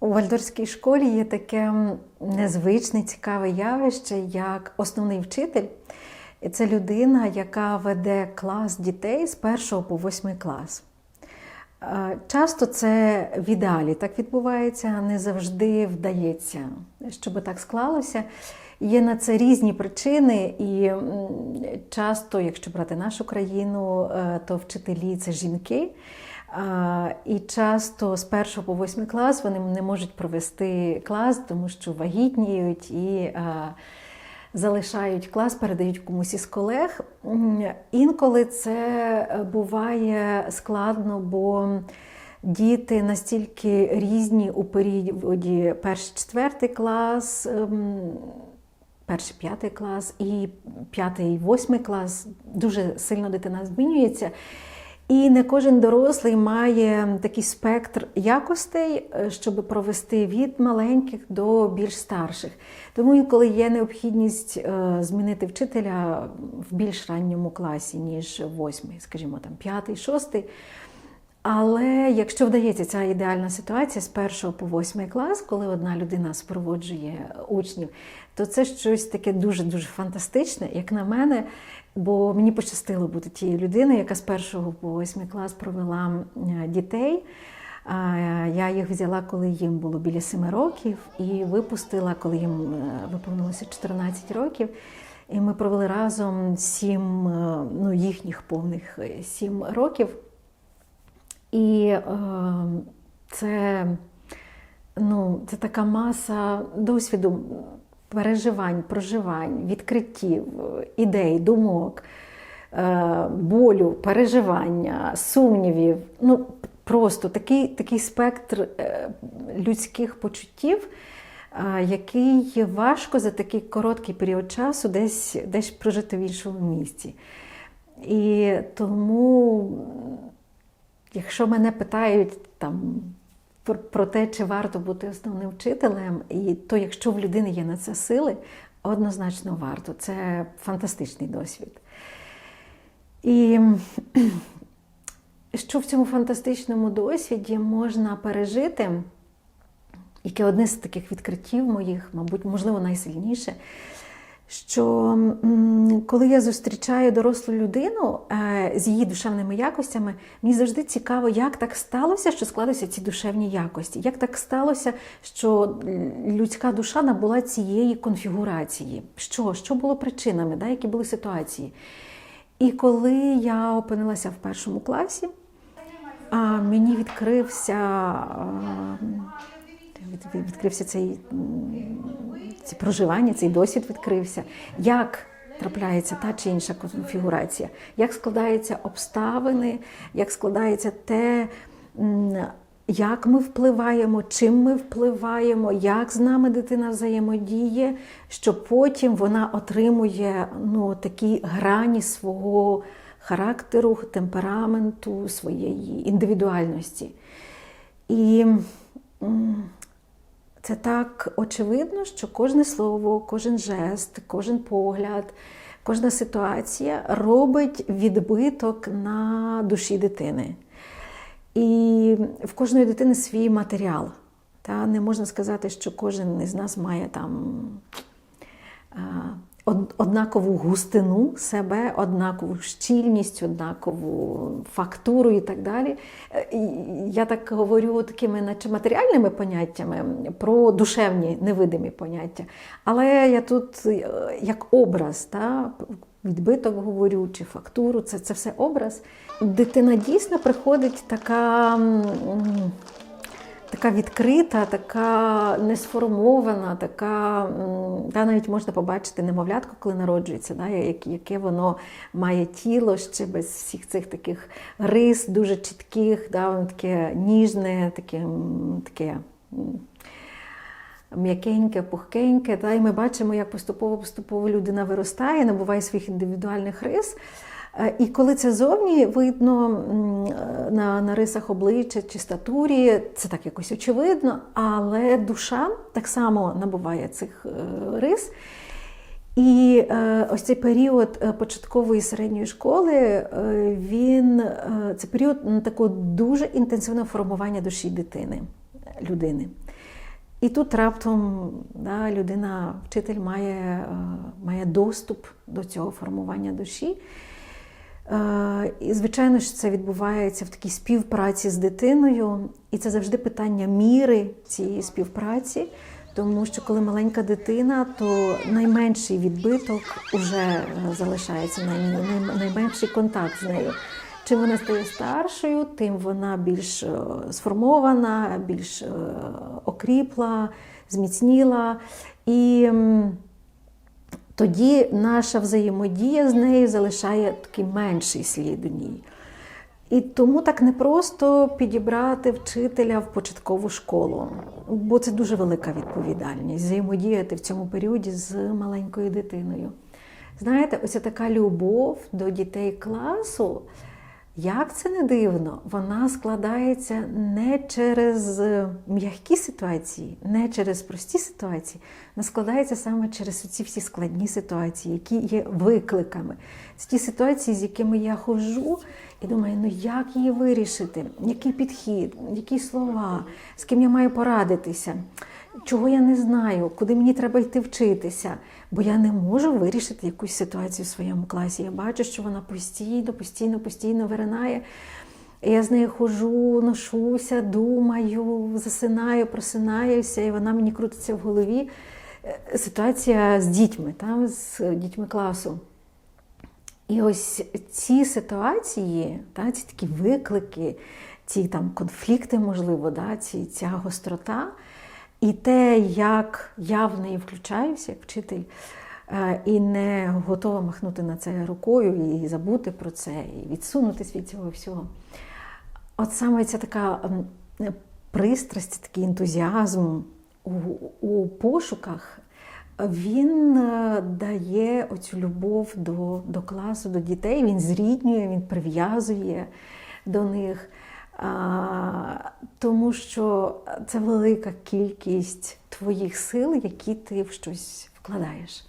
У вальдорській школі є таке незвичне, цікаве явище, як основний вчитель. Це людина, яка веде клас дітей з 1 по 8 клас. Е, Часто це в ідеалі так відбувається, не завжди вдається, щоб так склалося. Є на це різні причини, і часто, якщо брати нашу країну, е, то вчителі це жінки. І часто з 1 по 8 клас вони не можуть провести клас, тому що вагітніють і залишають клас, передають комусь із колег. Інколи це буває складно, бо діти настільки різні у періоді перший четвертий клас. ем, Перший п'ятий клас і п'ятий восьмий клас дуже сильно дитина змінюється. І не кожен дорослий має такий спектр якостей, е, щоб провести від маленьких до більш старших. Тому інколи є необхідність е, змінити вчителя в більш ранньому класі, ніж восьмий, скажімо, там п'ятий, шостий. Але якщо вдається ця ідеальна ситуація з першого по восьмий клас, коли одна людина спроводжує учнів, то це щось таке дуже-дуже фантастичне, як на мене. Бо мені пощастило бути тією людиною, яка з першого по восьмий клас провела дітей. Я їх взяла, коли їм було біля семи років, і випустила, коли їм е, виповнилося 14 років. І ми провели разом сім е, ну, їхніх повних е, сім років. І е, це, ну, це така маса досвіду, переживань, проживань, відкриттів, ідей, думок, е, болю, переживання, сумнівів. Ну, просто такий, такий спектр е, людських почуттів. е, Який важко за такий короткий період часу десь, десь прожити в іншому місці. І тому Якщо мене питають там про, те, чи варто бути основним вчителем, і то якщо в людини є на це сили, однозначно варто. Це фантастичний досвід. І що в цьому фантастичному досвіді можна пережити, яке одне з таких відкриттів моїх, мабуть, можливо, найсильніше що коли я зустрічаю дорослу людину е, з її душевними якостями, мені завжди цікаво, як так сталося, що складуться ці душевні якості, як так сталося, що людська душа набула цієї конфігурації. Що Що було причинами, да? які були ситуації? І коли я опинилася в першому класі, мені відкрився. відкрився цей ці проживання, цей досвід відкрився. Як трапляється та чи інша конфігурація, як складаються обставини, як складається те, як ми впливаємо, чим ми впливаємо, як з нами дитина взаємодіє, що потім вона отримує ну, такі грані свого характеру, темпераменту, своєї індивідуальності. І це так очевидно, що кожне слово, кожен жест, кожен погляд, кожна ситуація робить відбиток на душі дитини. І в кожної дитини свій матеріал. Та не можна сказати, що кожен із нас має там однакову густину себе, однакову щільність, однакову фактуру і так далі. Е, Я так говорю такими, наче матеріальними поняттями про душевні невидимі поняття. Але я тут е, як образ, та, відбиток говорю, чи фактуру, це, це все образ. Дитина дійсно приходить така. Така відкрита, така несформована, така, та навіть можна побачити немовлятко, коли народжується, да, як- яке воно має тіло ще без всіх цих таких рис, дуже чітких, да, воно таке ніжне, таке, таке м'якеньке, пухкеньке. Та, і ми бачимо, як поступово-поступово людина виростає, набуває своїх індивідуальних рис. Е, І коли це зовні видно е, на, на рисах обличчя чи статурі, це так якось очевидно, але душа так само набуває цих е, рис. І ось цей період початкової середньої школи, він це період такого дуже інтенсивного формування душі дитини, людини. І тут раптом да, людина, вчитель має, має доступ до цього формування душі. Е, І, звичайно ж, це відбувається в такій співпраці з дитиною, і це завжди питання міри цієї співпраці, тому що коли маленька дитина, то найменший відбиток вже залишається на ній, най- найменший контакт з нею. Чим вона стає старшою, тим вона більш е, сформована, більш е, окріпла, зміцніла. І тоді наша взаємодія з нею залишає такий менший слід у ній. І тому так непросто підібрати вчителя в початкову школу, бо це дуже велика відповідальність взаємодіяти в цьому періоді з маленькою дитиною. Знаєте, ось така любов до дітей класу, як це не дивно, вона складається не через м'які ситуації, не через прості ситуації, вона складається саме через ці всі складні ситуації, які є викликами. Це ті ситуації, з якими я ходжу і думаю, ну як її вирішити, який підхід, які слова, з ким я маю порадитися, чого я не знаю, куди мені треба йти вчитися. Бо я не можу вирішити якусь ситуацію в своєму класі. Я бачу, що вона постійно, постійно, постійно виринає. Я з нею ходжу, ношуся, думаю, засинаю, просинаюся, і вона мені крутиться в голові. Е, Ситуація з дітьми, там, з дітьми класу. І ось ці ситуації, та, ці такі виклики, ці там конфлікти, можливо, да, ці, ця гострота, і те, як я в неї включаюся, як вчитель, е, і не готова махнути на це рукою, і забути про це, і відсунутися від цього всього. От саме ця така пристрасть, такий ентузіазм у, у пошуках, він е, дає оцю любов до, до класу, до дітей, він зріднює, він прив'язує до них. Тому що це велика кількість твоїх сил, які ти в щось вкладаєш.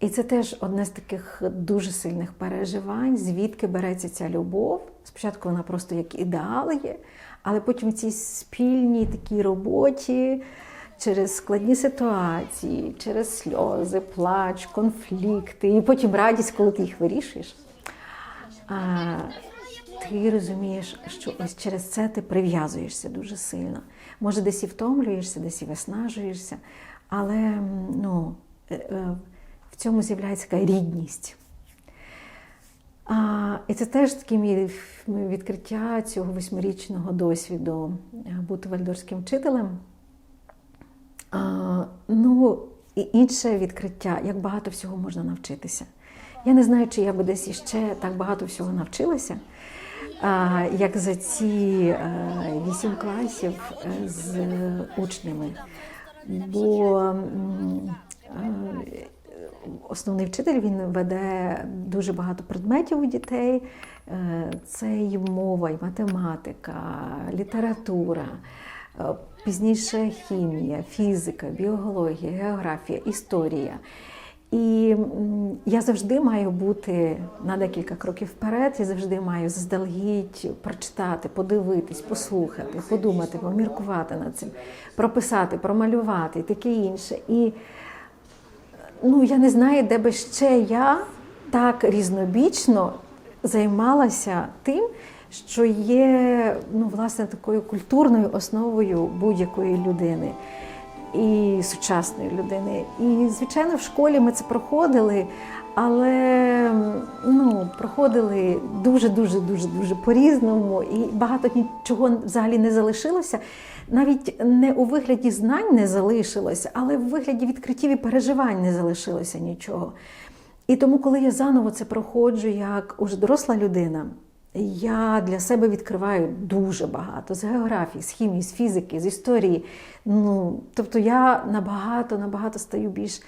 І це теж одне з таких дуже сильних переживань, звідки береться ця любов. Спочатку вона просто як ідеал є, але потім в цій спільній такій роботі через складні ситуації, через сльози, плач, конфлікти, і потім радість, коли ти їх вирішуєш. А, ти розумієш, що ось через це ти прив'язуєшся дуже сильно. Може, десь і втомлюєшся, десь і виснажуєшся, але ну, е, е, в цьому з'являється така рідність. І це теж таке мій відкриття цього восьмирічного досвіду е, бути вальдорським вчителем. Ну, і інше відкриття, як багато всього можна навчитися. Я не знаю, чи я би десь іще так багато всього навчилася, як за ці е, вісім класів е, з учнями. Бо е, основний вчитель він веде дуже багато предметів у дітей. Це і мова, і математика, література, пізніше хімія, фізика, біологія, географія, історія. І я завжди маю бути на декілька кроків вперед, я завжди маю заздалегідь прочитати, подивитись, послухати, подумати, поміркувати над цим, прописати, промалювати і таке інше. І ну, я не знаю, де би ще я так різнобічно займалася тим, що є ну, власне такою культурною основою будь-якої людини і сучасної людини. І, звичайно, в школі ми це проходили, але ну, проходили дуже, дуже, дуже, дуже по-різному, і багато нічого взагалі не залишилося. Навіть не у вигляді знань не залишилося, але в вигляді відкриттів і переживань не залишилося нічого. І тому, коли я заново це проходжу як уже доросла людина, я для себе відкриваю дуже багато з географії, з хімії, з фізики, з історії. Ну, тобто я набагато, набагато стаю більш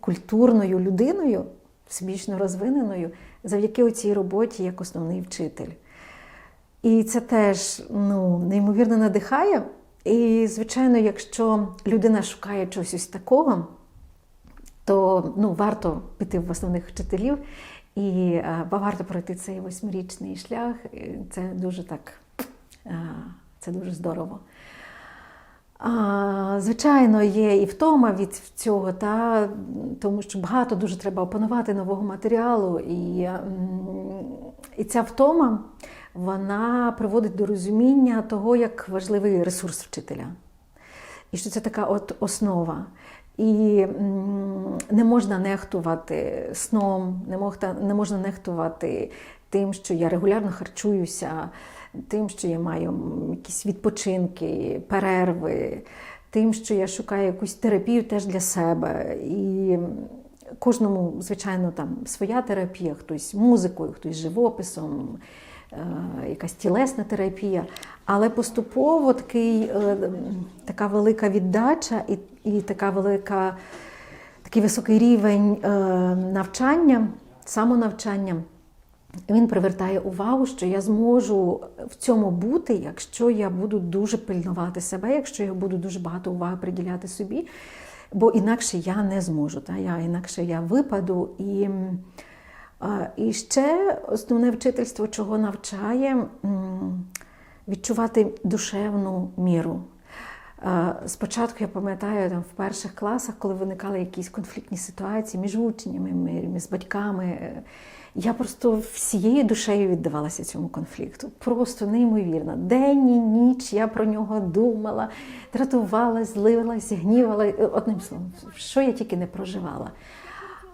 культурною людиною, всебічно розвиненою, завдяки цій роботі як основний вчитель. І це теж ну, неймовірно надихає. І, звичайно, якщо людина шукає чогось ось такого, то ну, варто піти в основних вчителів і а, варто пройти цей восьмирічний шлях. Це дуже так, а, це дуже здорово. А, звичайно, є і втома від цього, та, тому що багато дуже треба опанувати нового матеріалу. І, і ця втома вона приводить до розуміння того, як важливий ресурс вчителя. І що це така от основа. І не можна нехтувати сном, не, можна, не можна нехтувати тим, що я регулярно харчуюся, тим, що я маю якісь відпочинки, перерви, тим, що я шукаю якусь терапію теж для себе. І кожному, звичайно, там своя терапія, хтось музикою, хтось живописом, е, якась тілесна терапія. Але поступово такий, е, така велика віддача і, і така велика, такий високий рівень е, навчання, самонавчання. Він привертає увагу, що я зможу в цьому бути, якщо я буду дуже пильнувати себе, якщо я буду дуже багато уваги приділяти собі, бо інакше я не зможу. Та? Я, інакше я випаду. І, і ще основне вчительство, чого навчає, відчувати душевну міру. Е, Спочатку я пам'ятаю там в перших класах, коли виникали якісь конфліктні ситуації між учнями, ми- з батьками. е, Я просто всією душею віддавалася цьому конфлікту. Просто неймовірно. День і ніч я про нього думала, дратувалась, злилась, гнівала. Одним словом, що я тільки не проживала.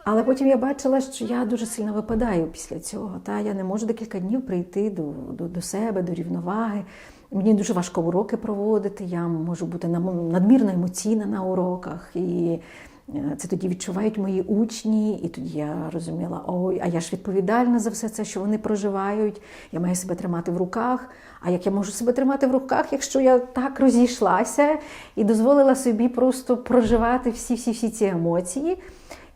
Але потім я бачила, що я дуже сильно випадаю після цього. Та я не можу декілька днів прийти до, до, до себе, до рівноваги. Мені дуже важко уроки проводити. Я можу бути надмірно емоційна на уроках. І е, це тоді відчувають мої учні, і тоді я розуміла, ой, а я ж відповідальна за все це, що вони проживають. Я маю себе тримати в руках. А як я можу себе тримати в руках, якщо я так розійшлася і дозволила собі просто проживати всі всі ці емоції?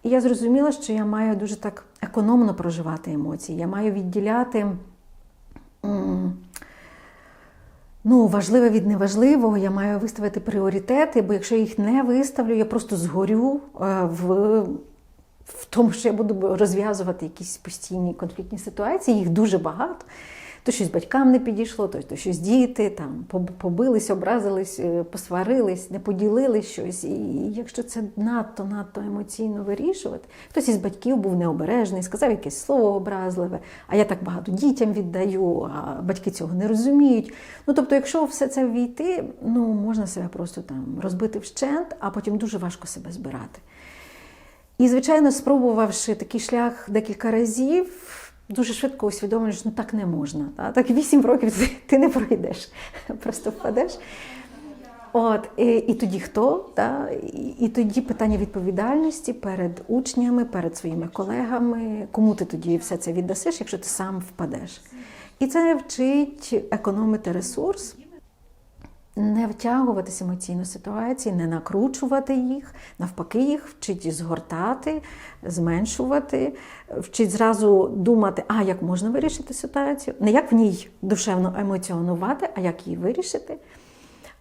І я зрозуміла, що я маю дуже так економно проживати емоції. Я маю відділяти ну, важливе від неважливого, я маю виставити пріоритети, бо якщо я їх не виставлю, я просто згорю е, в, в тому, що я буду розв'язувати якісь постійні конфліктні ситуації, їх дуже багато. То щось батькам не підійшло, то, то щось діти там побились, образились, е, посварились, не поділили щось. І якщо це надто надто емоційно вирішувати, хтось із батьків був необережний, сказав якесь слово образливе, а я так багато дітям віддаю, а батьки цього не розуміють. Ну тобто, якщо все це ввійти, ну можна себе просто там розбити вщент, а потім дуже важко себе збирати. І, звичайно, спробувавши такий шлях декілька разів, дуже швидко усвідомлюєш, що ну так не можна. Та? Так вісім років ти, не пройдеш, просто впадеш. От, і, і тоді хто? Та? І, і тоді питання відповідальності перед учнями, перед своїми колегами, кому ти тоді все це віддасиш, якщо ти сам впадеш. І це вчить економити ресурс, не втягуватися емоційно в ситуації, не накручувати їх, навпаки, їх вчить згортати, зменшувати, вчить зразу думати, а як можна вирішити ситуацію, не як в ній душевно емоціонувати, а як її вирішити.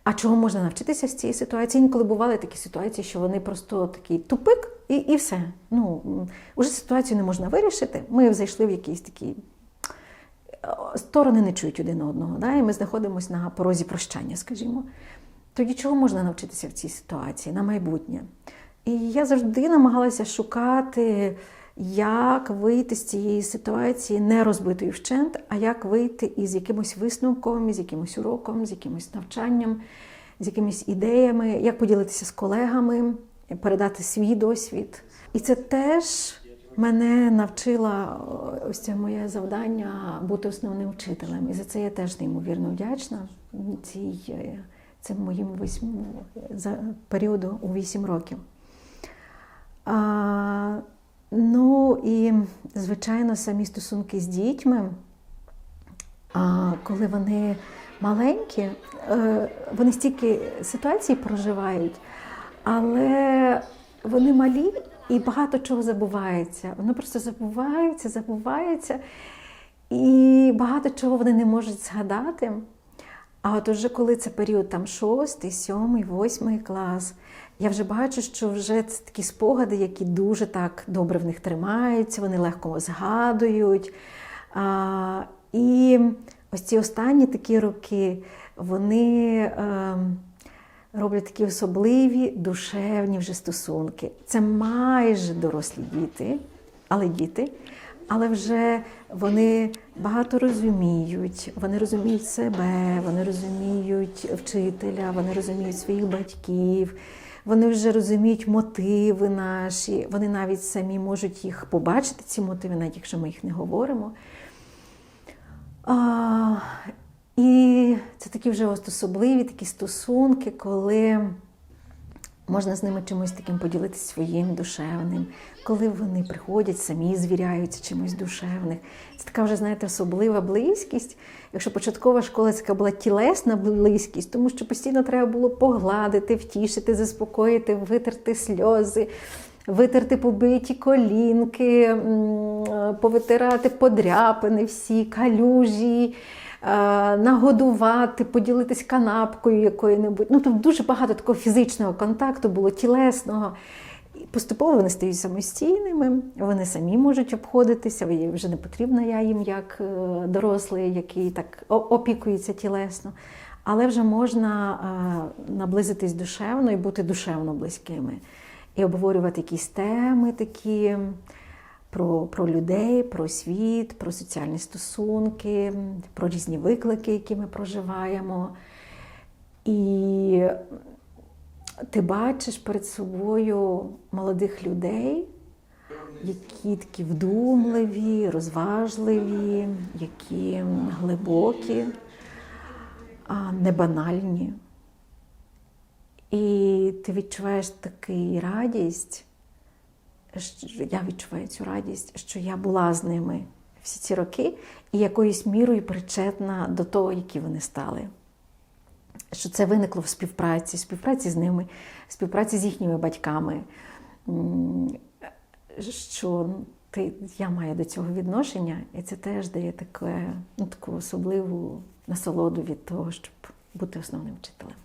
А чого можна навчитися з цієї ситуації? Інколи бували такі ситуації, що вони просто такий тупик і, і все. Ну, уже ситуацію не можна вирішити. Ми зайшли в якийсь такий сторони не чують один одного, да? і ми знаходимося на порозі прощання, скажімо. Тоді чого можна навчитися в цій ситуації на майбутнє? І я завжди намагалася шукати, як вийти з цієї ситуації не розбитою вщент, а як вийти із якимось висновком, із якимось уроком, з якимось навчанням, з якимись ідеями, як поділитися з колегами, передати свій досвід. І це теж мене навчила ось це моє завдання бути основним вчителем. І за це я теж неймовірно вдячна цій, е, цим моїм восьм, за періоду у вісім років. А, ну і, звичайно, самі стосунки з дітьми, а, коли вони маленькі, е, вони стільки ситуацій проживають, але вони малі і багато чого забувається. Воно просто забувається, забувається, і багато чого вони не можуть згадати. А от уже коли це період там шостий, сьомий, восьмий клас, я вже бачу, що вже це такі спогади, які дуже так добре в них тримаються, вони легко згадують. А, і ось ці останні такі роки вони е, роблять такі особливі душевні вже стосунки. Це майже дорослі діти, але діти. Але вже вони багато розуміють, вони розуміють себе, вони розуміють вчителя, вони розуміють своїх батьків, вони вже розуміють мотиви наші, вони навіть самі можуть їх побачити, ці мотиви, навіть якщо ми їх не говоримо. А, і це такі вже ось особливі такі стосунки, коли можна з ними чимось таким поділитися своїм душевним, коли вони приходять, самі звіряються чимось душевним. Це така вже, знаєте, особлива близькість. Якщо початкова школа це була тілесна близькість, тому що постійно треба було погладити, втішити, заспокоїти, витерти сльози. Витерти побиті колінки, повитирати подряпини всі, калюжі, нагодувати, поділитись канапкою якою-небудь. Ну, там дуже багато такого фізичного контакту було, тілесного. І поступово вони стають самостійними, вони самі можуть обходитися, вже не потрібна я їм як е, дорослий, який так опікується тілесно. Але вже можна е, наблизитись душевно і бути душевно близькими. І обговорювати якісь теми такі про, про людей, про світ, про соціальні стосунки, про різні виклики, які ми проживаємо. І ти бачиш перед собою молодих людей, які такі вдумливі, розважливі, які глибокі, а не банальні. І ти відчуваєш таку радість, я відчуваю цю радість, що я була з ними всі ці роки і якоюсь мірою причетна до того, які вони стали. Що це виникло в співпраці, співпраці з ними, співпраці з їхніми батьками. Що ти, я маю до цього відношення, і це теж дає таке, ну, таку особливу насолоду від того, щоб бути основним вчителем.